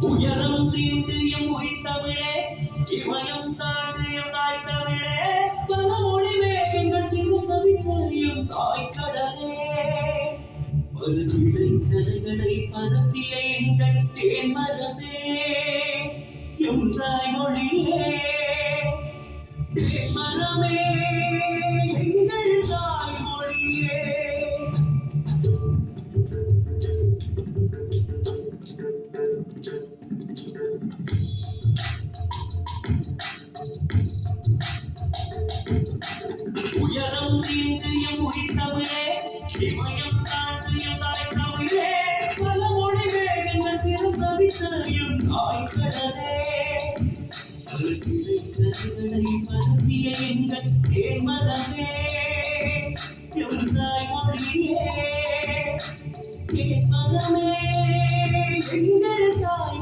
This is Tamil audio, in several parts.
உயரம் தீண்டு எம் உயிர் தமிழே இமயம் தாண்டு எம் தாய் தமிழே. பல மொழி வேகங்கள் திரு சவித்த எம் தாய் கடலே. மதுவிடை கரைகளை பரப்பிய எங்கள் தேன் மரமே எம் தாய் மொழியே. பரப்பிய எங்கள் தேன்மதமே என் தாய்மொழியே தேன்மதமே எங்கள் தாய்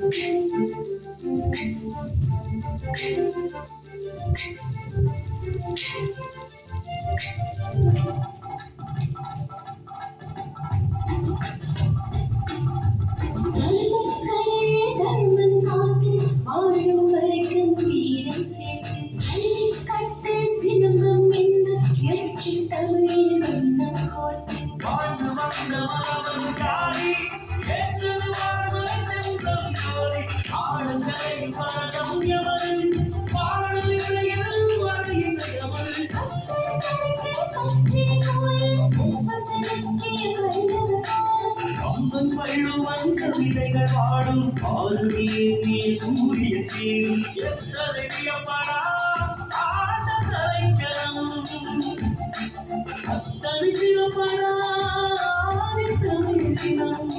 Thank you. வள்ளுவன் கவிதைகள் பாடும் பாரதியே சூரிய சீர் எத்தனை வியப்படா ஆட்ட கலைஞரம் அத்தனை சிவப்படா தமிழினம்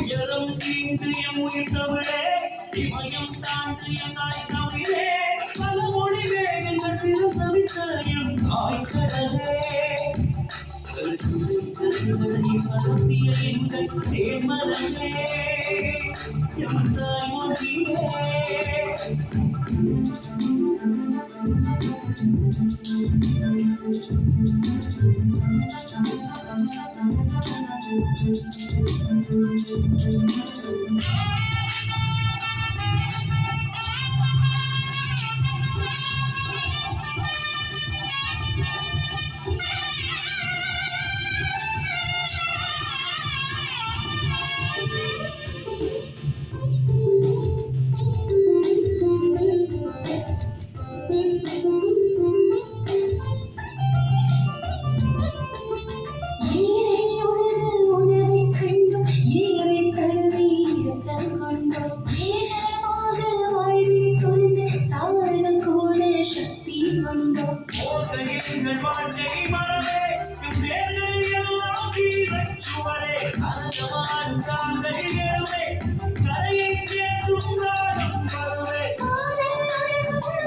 உயரம் தீண்டிய உயிர் சமயம் தாண்டி தாய் தமிழே பல மொழி வேகின்ற திரு சவித்தயம் தாய் கடலே பரப்பிய எங்கள் தேமரே எம் தாய் மொழியே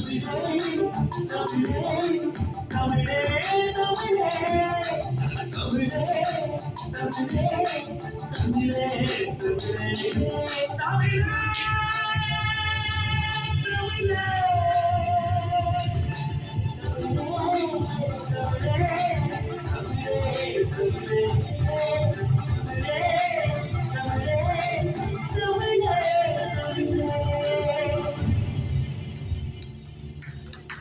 தமிழே தமிழே தமிழே தமிழே